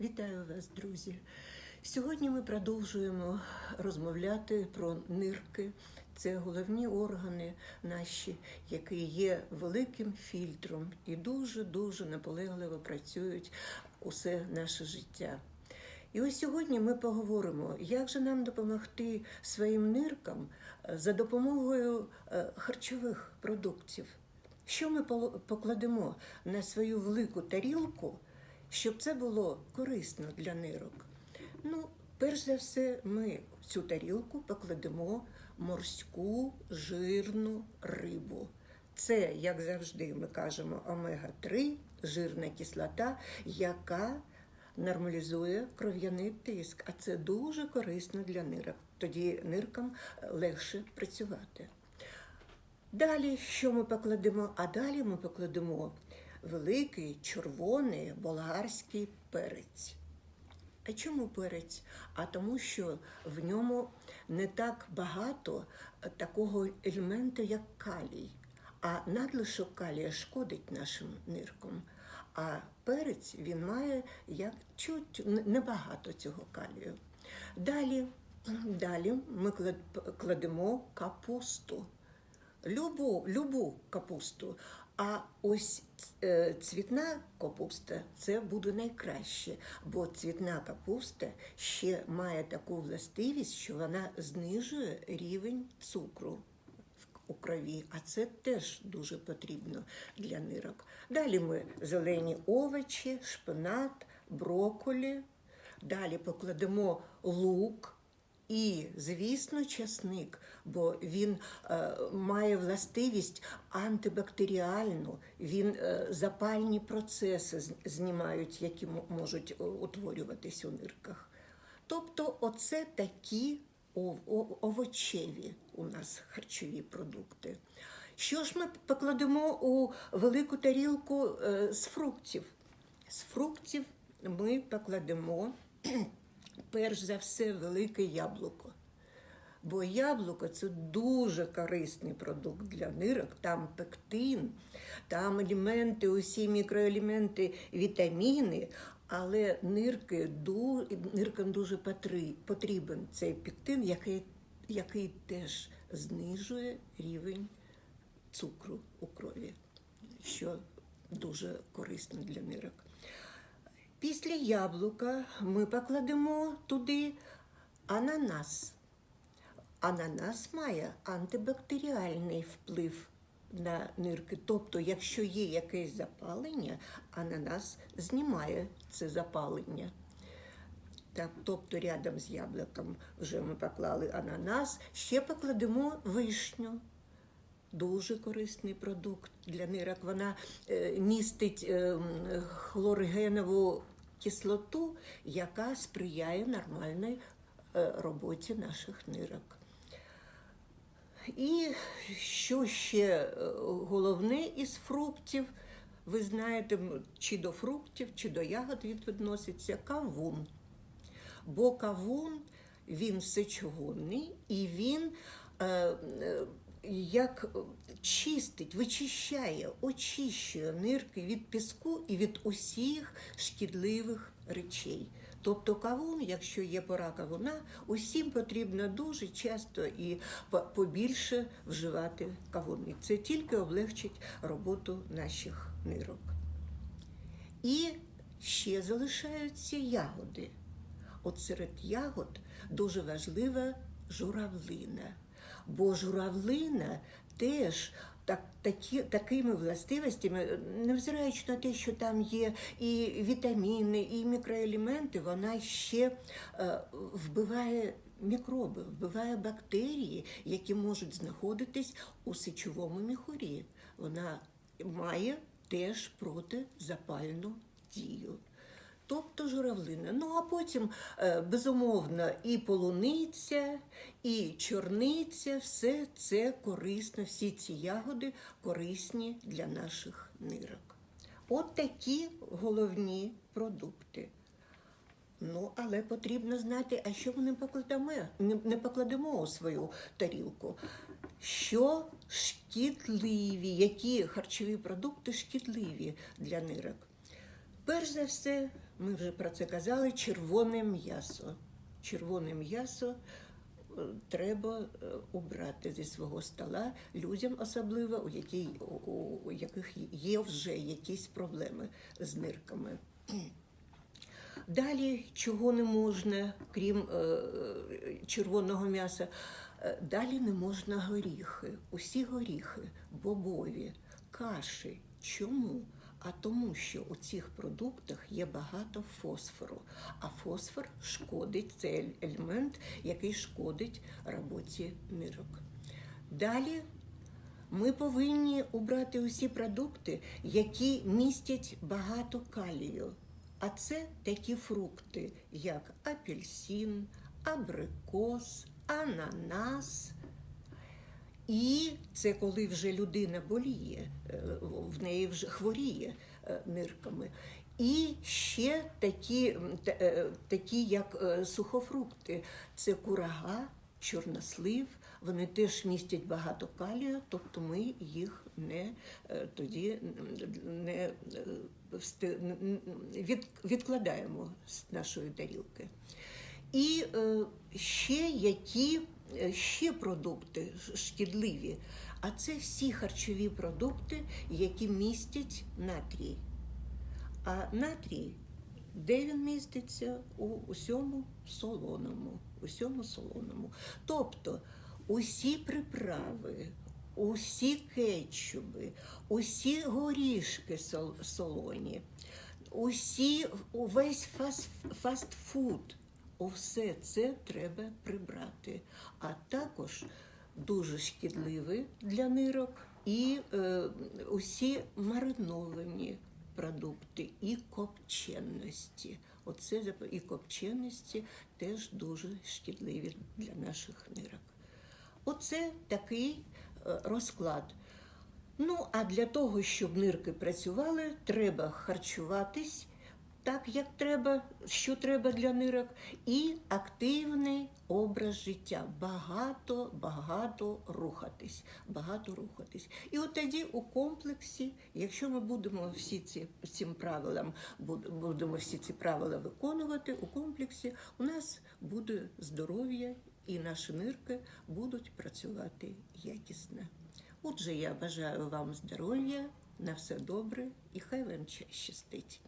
Вітаю вас, друзі! Сьогодні ми продовжуємо розмовляти про нирки. Це головні органи наші, які є великим фільтром і дуже-дуже наполегливо працюють усе наше життя. І ось сьогодні ми поговоримо, як же нам допомогти своїм ниркам е, за допомогою е, харчових продуктів. Що ми покладемо на свою велику тарілку, щоб це було корисно для нирок? Ну, перш за все, ми в цю тарілку покладемо морську жирну рибу. Це, як завжди, ми кажемо, омега-3, жирна кислота, яка нормалізує кров'яний тиск, а це дуже корисно для нирок. Тоді ниркам е, легше працювати. Далі що ми покладемо? А далі ми покладемо великий червоний болгарський перець. А чому перець? А тому, що в ньому не так багато е, такого елементу, як калій. А надлишок калія шкодить нашим ниркам. А перець він має як чуть небагато цього калію. Далі, далі ми кладемо капусту любу, любу капусту. А ось е, цвітна капуста це буде найкраще, бо цвітна капуста ще має таку властивість, що вона знижує рівень цукру у крові, а це теж дуже потрібно для нирок. Далі ми зелені овочі, шпинат, брокколі. Далі покладемо лук. І, звісно, часник, бо він е, має властивість антибактеріальну, він е, запальні процеси знімають, які можуть е, утворюватись у нирках. Тобто, оце такі овочеві у нас харчові продукти. Що ж ми покладемо у велику тарілку е, з фруктів? З фруктів ми покладемо перш за все велике яблуко. Бо яблуко це дуже корисний продукт для нирок. Там пектин, там елементи, усі мікроелементи, вітаміни. Але нирки, ниркам дуже потрібен цей пектин, який, який теж знижує рівень цукру у крові, що дуже корисно для нирок. Після яблука ми покладемо туди ананас. Ананас має антибактеріальний вплив на нирки. Тобто, якщо є якесь запалення, ананас знімає це запалення. Так, тобто рядом з яблуком вже ми поклали ананас, ще покладемо вишню. Дуже корисний продукт для нирок. Вона е, містить е, хлоргенову кислоту, яка сприяє нормальній е, роботі наших нирок. І що ще головне із фруктів, ви знаєте, чи до фруктів, чи до ягод від- відноситься кавун. Бо кавун він сечогонний і він як чистить, вичищає, очищує нирки від піску і від усіх шкідливих речей. Тобто кавун, якщо є пора кавуна, усім потрібно дуже часто і побільше вживати кавуни. Це тільки облегчить роботу наших нирок. І ще залишаються ягоди. От серед ягод дуже важлива журавлина. Бо журавлина теж так, такі, такими властивостями, невзираючи на те, що там є і вітаміни, і мікроелементи, вона ще е, вбиває мікроби, вбиває бактерії, які можуть знаходитись у сечовому міхурі. Вона має теж протизапальну дію. Тобто журавлина. Ну а потім, е, безумовно, і полуниця, і чорниця, все це корисно, всі ці ягоди корисні для наших нирок. От такі головні продукти. Ну, але потрібно знати, а що ми не покладемо, не, покладемо у свою тарілку. Що шкідливі, які харчові продукти шкідливі для нирок? Перш за все, ми вже про це казали, червоне м'ясо. Червоне м'ясо е, треба е, убрати зі свого стола людям, особливо у, у- у яких є вже якісь проблеми з нирками. Далі, чого не можна, крім е, червоного м'яса, е, далі не можна горіхи. Усі горіхи, бобові, каші. Чому? А тому, що у цих продуктах є багато фосфору, а фосфор шкодить, це елемент, який шкодить роботі нирок. Далі ми повинні обрати усі продукти, які містять багато калію. А це такі фрукти, як апельсин, абрикос, ананас. І це коли вже людина боліє, е, в неї вже хворіє е, нирками. І ще такі, е, такі як сухофрукти, це курага, чорнослив. Вони теж містять багато калію, тобто ми їх не тоді не від, відкладаємо з нашої тарілки. І ще які ще продукти шкідливі, а це всі харчові продукти, які містять натрій. А натрій, де він міститься? У усьому солоному. Усьому солоному. Тобто усі приправи, усі кетчуби, усі горішки солоні, усі, увесь фаст, фастфуд, усе це треба прибрати. А також дуже шкідливі для нирок і е, усі мариновані продукти і копченості. Оце і копченості теж дуже шкідливі для наших нирок. Оце такий е, розклад. Ну, а для того, щоб нирки працювали, треба харчуватись так, як треба, що треба для нирок, і активний образ життя. Багато, багато рухатись. Багато рухатись. І от тоді у комплексі, якщо ми будемо всі ці цим правилам, будемо всі ці правила виконувати, у комплексі у нас буде здоров'я і наші нирки будуть працювати якісно. Отже, я бажаю вам здоров'я, на все добре і хай вам щастить.